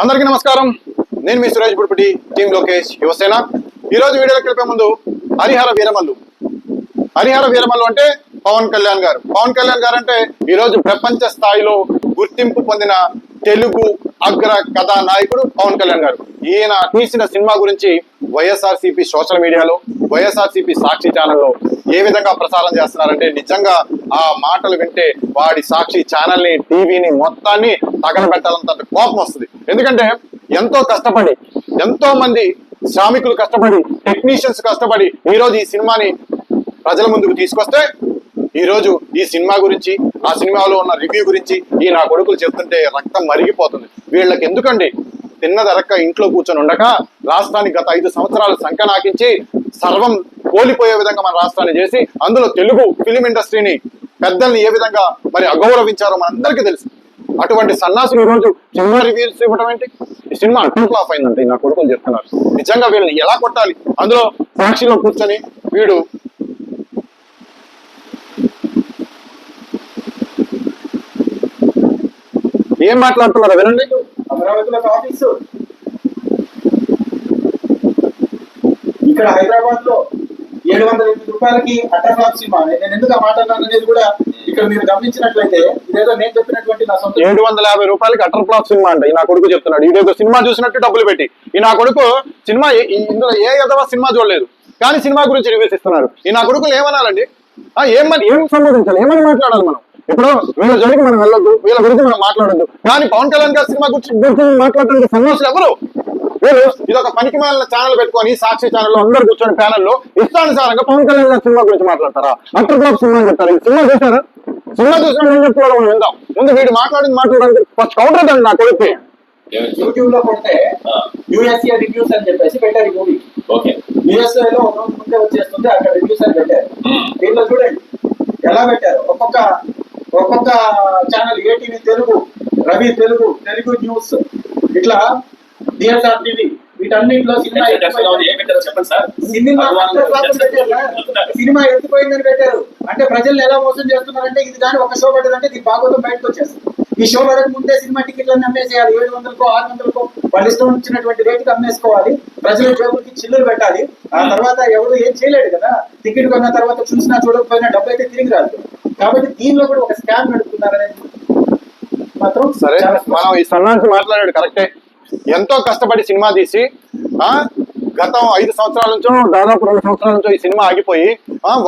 అందరికీ నమస్కారం. నేను మీ సురేష్ బుడిపటి టీం లోకేష్ యువసేన. ఈరోజు వీడియోలోకి వెళ్ళే ముందు హరిహర వీరమల్లు. హరిహర వీరమల్లు అంటే పవన్ కళ్యాణ్ గారు. పవన్ కళ్యాణ్ గారు అంటే ఈరోజు ప్రపంచ స్థాయిలో గుర్తింపు పొందిన తెలుగు అగ్ర కథా నాయకుడు పవన్ కళ్యాణ్ గారు. ఈయన తీసిన సినిమా గురించి వైఎస్ఆర్సీపీ సోషల్ మీడియాలో వైఎస్ఆర్సీపీ సాక్షి ఛానల్లో ఏ విధంగా ప్రసారం చేస్తున్నారంటే నిజంగా ఆ మాటలు వింటే వాడి సాక్షి ఛానల్ని టీవీని మొత్తాన్ని తగలబెట్టాలంత కోపం వస్తుంది. ఎందుకంటే ఎంతో కష్టపడి ఎంతో మంది శ్రామికులు కష్టపడి టెక్నీషియన్స్ కష్టపడి ఈ రోజు ఈ సినిమాని ప్రజల ముందుకు తీసుకొస్తే ఈ రోజు ఈ సినిమా గురించి ఆ సినిమాలో ఉన్న రివ్యూ గురించి ఈ నా కొడుకులు చెప్తుంటే రక్తం మరిగిపోతుంది. వీళ్ళకి ఎందుకండి తిన్నదరక్క ఇంట్లో కూర్చొని ఉండక రాష్ట్రానికి గత ఐదు సంవత్సరాలు సంకనాకించి సర్వం కోల్పోయే విధంగా మన రాష్ట్రాన్ని చేసి అందులో తెలుగు ఫిలిం ఇండస్ట్రీని పెద్దల్ని ఏ విధంగా మరి అగౌరవించారో మనందరికీ తెలుసు. అటువంటి సన్నాసులు రోజు సినిమా రివ్యూస్ ఇవ్వడం ఏంటి? ఈ సినిమా టూ ఆఫ్ అయిందంటే నా కొడుకులు చెప్తున్నారు. నిజంగా వీళ్ళని ఎలా కొట్టాలి? అందులో సాక్షిలో కూర్చొని వీడు ఏం మాట్లాడుతున్నారో వినండి. అమరావతిలో ఒక ఆఫీసు. ఇక్కడ హైదరాబాద్లో ఏడు వందల ఎనిమిది రూపాయలకి అటర్ ఫ్లాప్ సినిమా. నేను ఎందుకు ఆ మాట అన్నాను అనేది కూడా ఇక్కడ మీరు గమనించినట్లయితే ఇదేదో నేను చెప్పినటువంటి నా సొంత ఏడు వందల యాభై రూపాయలకి అటర్ ఫ్లాప్ సినిమా అంట. నా కొడుకు చెప్తున్నాడు. ఇది ఒక సినిమా చూసినట్టు డబ్బులు పెట్టి. ఈ నా కొడుకు సినిమా ఈ- ఇందులో ఏ ఎదవా సినిమా చూడలేదు. కానీ సినిమా గురించి రివ్యూస్ ఇస్తున్నారు. ఈ నా కొడుకులు ఏమనాలండి? ఏమని ఏం సంబోధించాలి? ఏమని మాట్లాడాలి మనం? ఇప్పుడు వీళ్ళ జోలికి మనం వెళ్ళొద్దు వీళ్ళ గురించి మనం మాట్లాడొద్దు. కానీ పవన్ కళ్యాణ్ గారి సినిమా గురించి గురించి మాట్లాడడానికి సన్యాసులు ఎవరు? వీళ్ళు ఇది ఒక పనికి మాలిన ఛానల్ పెట్టుకొని సాక్షి ఛానల్లో అందరు కూర్చొని ప్యానల్లో ఇష్టానుసారంగా పవన్ కళ్యాణ్ గారి సినిమా గురించి మాట్లాడతారా? అటర్ ఫ్లాప్ సినిమా చెప్తారు? ఈ సినిమా చూసారా సినిమా చూసిన ఏం చెప్తున్నారో మనం విందాం. ముందు వీడు మాట్లాడింది మాట్లాడడానికి ఫస్ట్ కౌంటర్ అండి నా కొడుకు యూట్యూబ్లో కొడితే యుఎస్ఏ రివ్యూస్ అని చెప్పేసి పెట్టారు ఈ మూవీ ఓకే. యుఎస్ఏ లో ఒక రోజు ముందే వచ్చేస్తుంది అక్కడ రివ్యూస్ అని పెట్టారు. దీంట్లో చూడండి ఎలా పెట్టారు? ఒక్కొక్క ఒక్కొక్క channel ATV Telugu Ravi Telugu Telugu news ఇట్లా డిఎస్ఆర్ టీవీ వీటన్నిటిలో సినిమా. సినిమా ఎత్తిపోయిందని పెట్టారు. అంటే ప్రజల్ని ఎలా మోసం చేస్తున్నారంటే ఇది కానీ ఒక షో పడ్డదంటే ఇది బాగోతం బయటకు వచ్చేస్తుంది. ఈ షో పడక ముందే సినిమా టికెట్లను అమ్మేసేయాలి. ఏడు వందలకో ఆరు వందలకో వాళ్ళు ఇష్టం వచ్చినటువంటి రేటుకి అమ్మేసుకోవాలి. ప్రజల జోబులకి చిల్లులు పెట్టాలి. ఆ తర్వాత ఎవరు ఏం చేయలేడు కదా. టికెట్ కొన్న తర్వాత చూసినా చూడకపోయినా డబ్బు అయితే తిరిగి రాదు. కాబట్టి దీనిలో కూడా ఒక స్కామ్ నడుపుతున్నారనేది మాత్రం సరే. మనం ఈ సన్నాసి మాట్లాడాడు కరెక్టే. ఎంతో కష్టపడి సినిమా తీసి ఆ గతం ఐదు సంవత్సరాల నుంచో దాదాపు రెండు సంవత్సరాల నుంచో ఈ సినిమా ఆగిపోయి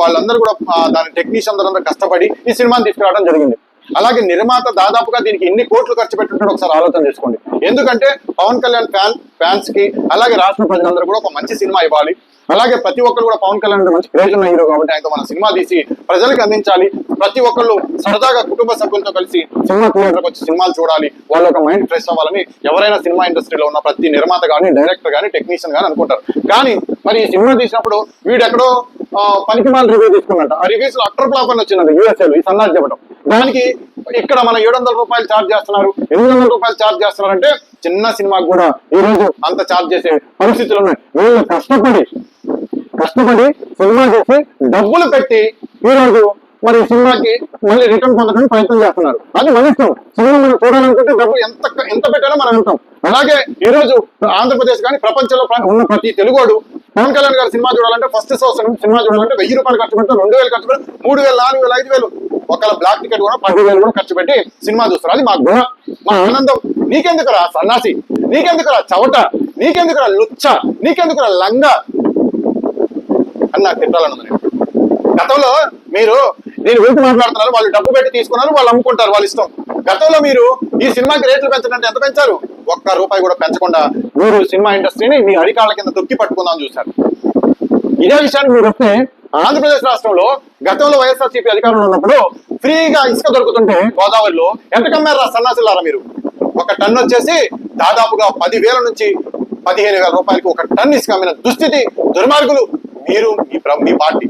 వాళ్ళందరూ కూడా దాని టెక్నీషియన్ అందరూ కష్టపడి ఈ సినిమాని తీసుకురావడం జరిగింది. అలాగే నిర్మాత దాదాపుగా దీనికి ఎన్ని కోట్లు ఖర్చు పెట్టుంటాడు ఒకసారి ఆలోచన చేసుకోండి. ఎందుకంటే పవన్ కళ్యాణ్ ఫ్యాన్ ఫ్యాన్స్కి అలాగే రాష్ట్ర ప్రజలందరూ కూడా ఒక మంచి సినిమా ఇవ్వాలి. అలాగే ప్రతి ఒక్కరు కూడా పవన్ కళ్యాణ్ మంచి క్రేజ్ ఉన్న హీరో కాబట్టి ఆయనతో మన సినిమా తీసి ప్రజలకు అందించాలి. ప్రతి ఒక్కళ్ళు సరదాగా కుటుంబ సభ్యులతో కలిసి సినిమా థియేటర్కి వచ్చి సినిమాలు చూడాలి. వాళ్ళ ఒక మైండ్ ఫ్రెష్ అవ్వాలని ఎవరైనా సినిమా ఇండస్ట్రీలో ఉన్న ప్రతి నిర్మాత కానీ డైరెక్టర్ కానీ టెక్నీషియన్ కానీ అనుకుంటారు. కానీ మరి ఈ సినిమా తీసినప్పుడు వీడు ఎక్కడో ఆ, పనికిమాల రివ్యూ తీసుకున్నట్ట ఆ రివ్యూస్లో అక్టర్ ఫ్లాప్ అని వచ్చిందంట యూఎస్ఏలో ఈ సన్నాజ్ చెప్పడం దానికి ఇక్కడ మన ఏడు వందల రూపాయలు ఛార్జ్ చేస్తున్నారు. ఎనిమిది వందల రూపాయలు ఛార్జ్ చేస్తున్నారు అంటే చిన్న సినిమాకు కూడా ఈ రోజు అంత ఛార్జ్ చేసే పరిస్థితులు ఉన్నాయి. వీళ్ళు కష్టపడి కష్టపడి సినిమా చేసి డబ్బులు పెట్టి ఈ రోజు మరి సినిమాకి మళ్ళీ రిటర్న్ పొందడానికి ప్రయత్నం చేస్తున్నారు. అది మన ఇష్టం. సినిమా మనం చూడాలనుకుంటే డబ్బు ఎంత ఎంత పెట్టాలో మనం వెళ్తాం అలాగే ఈ రోజు ఆంధ్రప్రదేశ్ కానీ ప్రపంచంలో ఉన్న ప్రతి తెలుగుడు పవన్ కళ్యాణ్ గారి సినిమా చూడాలంటే ఫస్ట్ షో సినిమా చూడాలంటే వెయ్యి రూపాయలు ఖర్చు పెడతారు రెండు వేలు ఖర్చు పెడతారు మూడు వేలు నాలుగు వేలు ఐదు వేలు. ఒకవేళ బ్లాక్ టికెట్ కూడా పది వేలు కూడా ఖర్చు పెట్టి సినిమా చూస్తారు. అది మా గుణ. మా ఆనందం. నీకెందుకురా సన్నాసి? నీకెందుకురా చవట? నీకెందుకురా లుచ్చ? నీకెందుకురా లంగా? అని నాకు తిట్టాలని ఉంది గతంలో మీరు నేను గురించి మాట్లాడుతున్నారు వాళ్ళు డబ్బు పెట్టి తీసుకున్నారు వాళ్ళు అమ్ముకుంటారు వాళ్ళ ఇష్టం. గతంలో మీరు ఈ సినిమాకి రేట్లు పెంచడంటే ఎంత పెంచారు? ఒక్క రూపాయి కూడా పెంచకుండా మీరు సినిమా ఇండస్ట్రీని మీ అడికాళ్ళ కింద తొక్కి పట్టుకుందాం చూశారు. ఇదే విషయానికి మీరు వస్తే ఆంధ్రప్రదేశ్ రాష్ట్రంలో గతంలో వైఎస్ఆర్సీపీ అధికారంలో ఉన్నప్పుడు ఫ్రీగా ఇసుక దొరుకుతుంటే గోదావరిలో ఎంత కమ్మారా సన్నాసులారా మీరు? ఒక టన్ వచ్చేసి దాదాపుగా పదివేల నుంచి పదిహేను వేల రూపాయలకి ఒక టన్ ఇసుక అమ్మిన దుస్థితి దుర్మార్గులు మీరు మీ మీ పార్టీ.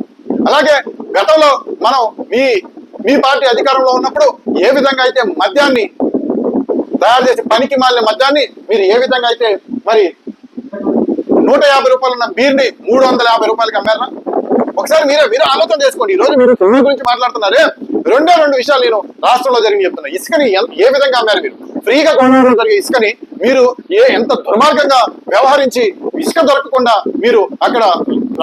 అలాగే గతంలో మనం మీ మీ పార్టీ అధికారంలో ఉన్నప్పుడు ఏ విధంగా అయితే మద్యాన్ని తయారు చేసి పనికి మాలిన మద్యాన్ని మీరు ఏ విధంగా అయితే మరి నూట యాభై రూపాయలు ఉన్న బీర్ని మూడు వందల యాభై రూపాయలకి అమ్మారా? ఒకసారి మీరే మీరు ఆలోచన చేసుకోండి. ఈ రోజు మీరు సినిమా గురించి మాట్లాడుతున్నారే. రెండే రెండు విషయాలు నేను రాష్ట్రంలో జరిగి చెప్తున్నా. ఇసుకని ఏ విధంగా అమ్మారు మీరు? ఫ్రీగా గోదావరిలో జరిగే ఇసుకని మీరు ఏ ఎంత దుర్మార్గంగా వ్యవహరించి ఇసుక దొరకకుండా మీరు అక్కడ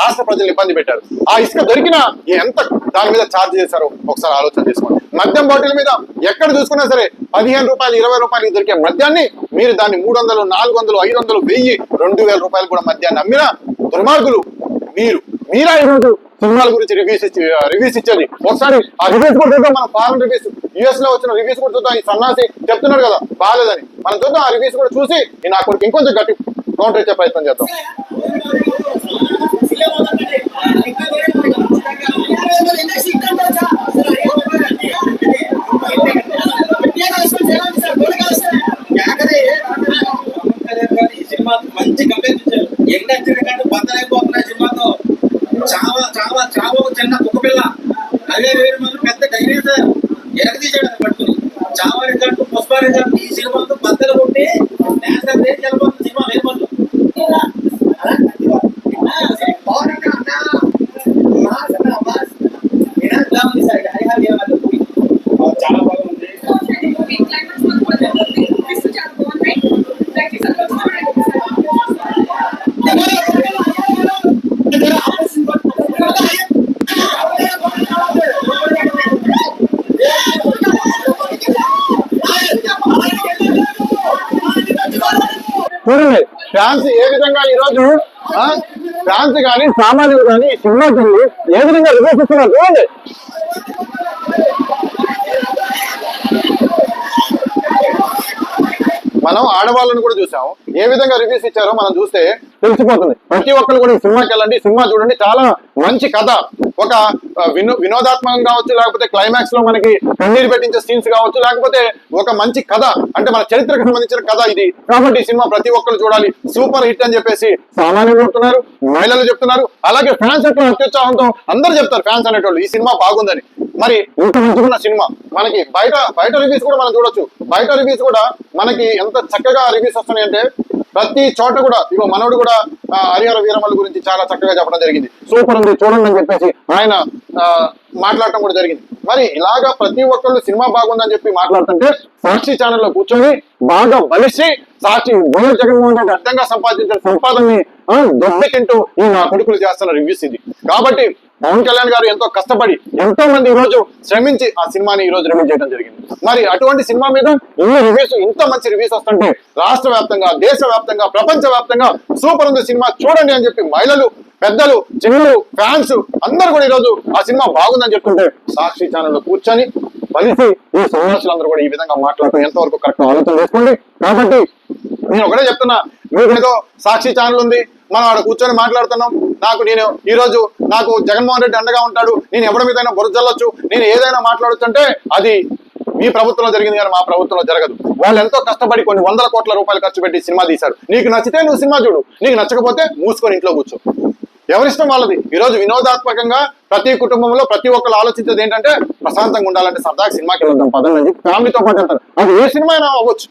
రాష్ట్ర ప్రజలు ఇబ్బంది పెట్టారు? ఆ ఇసుక దొరికినా ఎంత దాని మీద ఛార్జ్ చేశారో ఒకసారి ఆలోచన చేసుకోండి. మద్యం బాటిల్ మీద ఎక్కడ చూసుకున్నా సరే పదిహేను రూపాయలు ఇరవై రూపాయలకి దొరికే మద్యాన్ని మీరు దాన్ని మూడు వందలు నాలుగు వందలు ఐదు వందలు వెయ్యి రెండు వేల రూపాయలు కూడా మద్యాన్ని అమ్మినా దుర్మార్గులు మీరు. మీరా ఈరోజు సినిమాల గురించి రివ్యూస్ ఇచ్చి రివ్యూస్ ఇచ్చేది ఒకసారి ఆ రివ్యూస్ కూడా చూద్దాం మన ఫారెన్ రివ్యూస్ యుఎస్లో వచ్చిన రివ్యూస్ కూడా చూద్దాం ఈ సన్నాసి చెప్తున్నాడు కదా బాగాలేదని. మనం చూద్దాం ఆ రివ్యూస్ కూడా చూసి నాకు నా కొడుకు ఇంకొంచెం గట్టి కౌంటర్ ఇచ్చే ప్రయత్నం చేద్దాం. చావ చావ ఒక చిన్న కుక్క పిల్ల అదే వేరు మంది పెద్ద డైరీ సార్ ఎరగదీశాడు అది పట్టుకుని. చావ రిజల్ట్ పుష్ప రిజల్ట్ ఈ సినిమాతో పెద్ద చూడండి. ఫ్యాన్స్ ఏ విధంగా ఈ రోజు ఫ్యాన్స్ కానీ సామాన్యులు కానీ సినిమా తిండి ఏ విధంగా విమర్శిస్తున్నారు ఇస్తున్నారు చూడండి. మనం ఆడవాళ్ళని కూడా చూసాం ఏ విధంగా రివ్యూస్ ఇచ్చారో మనం చూస్తే తెలిసిపోతుంది. ప్రతి ఒక్కరు కూడా సినిమాకి వెళ్ళండి సినిమా చూడండి. చాలా మంచి కథ. ఒక వినో వినోదాత్మకం కావచ్చు లేకపోతే క్లైమాక్స్లో మనకి కన్నీరు పెట్టించే సీన్స్ కావచ్చు లేకపోతే ఒక మంచి కథ అంటే మన చరిత్రకు సంబంధించిన కథ ఇది. కాబట్టి ఈ సినిమా ప్రతి ఒక్కరు చూడాలి. సూపర్ హిట్ అని చెప్పేసి సామాన్యులు చెప్తున్నారు మహిళలు చెప్తున్నారు అలాగే ఫ్యాన్స్ యొక్క అత్యుత్సాహంతో అందరూ చెప్తారు ఫ్యాన్స్ అనేటోళ్ళు ఈ సినిమా బాగుందని. మరి ఇంత సినిమా మనకి బయట బయట రివ్యూస్ కూడా మనం చూడొచ్చు. బయట రివ్యూస్ కూడా మనకి ఎంత చక్కగా రివ్యూస్ వస్తున్నాయంటే ప్రతి చోట కూడా ఇగో మనోడు కూడా హరిహర వీరమల్లు గురించి చాలా చక్కగా చెప్పడం జరిగింది. సూపర్ ఉంది చూడండి అని చెప్పేసి ఆయన ఆ, మాట్లాడటం కూడా జరిగింది. మరి ఇలాగా ప్రతి ఒక్కళ్ళు సినిమా బాగుందని చెప్పి మాట్లాడుతుంటే సాక్షి ఛానల్లో కూర్చొని బాగా బలిసి సాక్షి వైఎస్ జగన్మోహన్ రెడ్డి అర్థంగా సంపాదించిన సంపాదనని ఆ, దొబ్బెతింటూ ఈ నా కొడుకులు చేస్తున్న రివ్యూస్ ఇది. కాబట్టి పవన్ కళ్యాణ్ గారు ఎంతో కష్టపడి ఎంతో మంది ఈ రోజు శ్రమించి ఆ సినిమాని ఈ రోజు రిలీజ్ చేయడం జరిగింది. మరి అటువంటి సినిమా మీద ఇన్ని రివ్యూస్ ఇంత మంచి రివ్యూస్ వస్తుంటే రాష్ట్ర వ్యాప్తంగా దేశ వ్యాప్తంగా ప్రపంచ వ్యాప్తంగా సూపర్ ఉంది సినిమా చూడండి అని చెప్పి మహిళలు పెద్దలు చిన్నలు ఫ్యాన్స్ అందరూ కూడా ఈ రోజు ఆ సినిమా బాగుందని చెప్తుంటే సాక్షి ఛానల్లో కూర్చొని కలిసి ఈ సన్యాసులందరూ కూడా ఈ విధంగా మాట్లాడటం ఎంతవరకు కరెక్ట్ ఆలోచన చేసుకోండి కాబట్టి నేను ఒకటే చెప్తున్నా. మీకు ఏదో సాక్షి ఛానల్ ఉంది. మనం ఆడ కూర్చొని మాట్లాడుతున్నాం. నాకు నేను ఈ రోజు నాకు జగన్మోహన్ రెడ్డి అండగా ఉంటాడు. నేను ఎవరి మీదైనా బురజల్లొచ్చు నేను ఏదైనా మాట్లాడచ్చు అంటే అది మీ ప్రభుత్వంలో జరిగింది కానీ మా ప్రభుత్వంలో జరగదు. వాళ్ళు ఎంతో కష్టపడి కొన్ని వందల కోట్ల రూపాయలు ఖర్చు పెట్టి సినిమా తీశారు. నీకు నచ్చితే నువ్వు సినిమా చూడు. నీకు నచ్చకపోతే మూసుకొని ఇంట్లో కూర్చో. ఎవరిష్టం వాళ్ళది? ఈ రోజు వినోదాత్మకంగా ప్రతి కుటుంబంలో ప్రతి ఒక్కరు ఆలోచించేది ఏంటంటే ప్రశాంతంగా ఉండాలంటే సరదాగా సినిమాకి వెళ్తాం పదండి ఫ్యామిలీతో పాటు వెళ్తారు. అది ఏ సినిమా అయినా అవ్వచ్చు.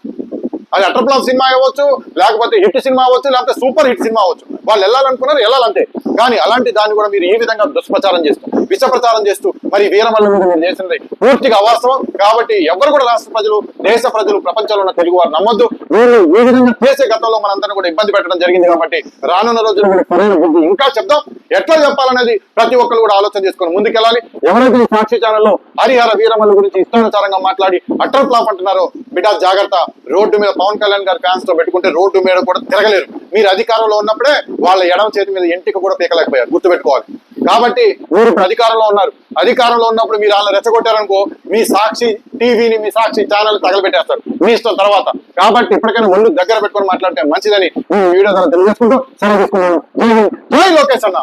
అది అటర్ ఫ్లాప్ సినిమా అవ్వచ్చు లేకపోతే హిట్ సినిమా అవ్వచ్చు లేకపోతే సూపర్ హిట్ సినిమా అవ్వచ్చు. వాళ్ళు వెళ్ళాలనుకున్నారు వెళ్ళాలంతే. కానీ అలాంటి దాన్ని కూడా మీరు ఈ విధంగా దుష్ప్రచారం చేస్తారు. విష ప్రచారం చేస్తూ మరి వీరమల్ల మీద మీరు చేసినది పూర్తిగా అవాస్తవం. కాబట్టి ఎవరు కూడా రాష్ట్ర ప్రజలు దేశ ప్రజలు ప్రపంచంలో ఉన్న తెలుగు వారు నమ్మొద్దు. వీళ్ళు ఈ విధంగా చేసే గతంలో మనందరం కూడా ఇబ్బంది పెట్టడం జరిగింది కాబట్టి రానున్న రోజులు కూడా సరైన బుద్ధి ఇంకా చెప్దాం. ఎట్లా చెప్పాలనేది ప్రతి ఒక్కరు కూడా ఆలోచన చేసుకొని ముందుకెళ్ళాలి. ఎవరైతే ఈ సాక్షి ఛానల్లో హరిహర వీరమల్ల గురించి ఇష్టానుసారంగా మాట్లాడి అట్టర్ ఫ్లాప్ అంటున్నారో బిడ్డా జాగ్రత్త. రోడ్డు మీద పవన్ కళ్యాణ్ గారి ఫ్యాన్స్తో పెట్టుకుంటే రోడ్డు మీద కూడా తిరగలేరు. మీరు అధికారంలో ఉన్నప్పుడే వాళ్ళ ఎడమ చేతి మీద ఎంటిక కూడా పీకలేకపోయారు. గుర్తుపెట్టుకోవాలి. కాబట్టి మీరు ఇప్పుడు అధికారంలో ఉన్నారు. అధికారంలో ఉన్నప్పుడు మీరు వాళ్ళని రెచ్చగొట్టారనుకో మీ సాక్షి టీవీని మీ సాక్షి ఛానల్ తగలబెట్టేస్తారు. మీ ఇష్టం తర్వాత. కాబట్టి ఇప్పటికైనా ముందు దగ్గర పెట్టుకొని మాట్లాడితే మంచిదని వీడియో ద్వారా తెలియజేసుకుంటూ సెలవు తీసుకున్నాను. జై లోకేష్ అన్న.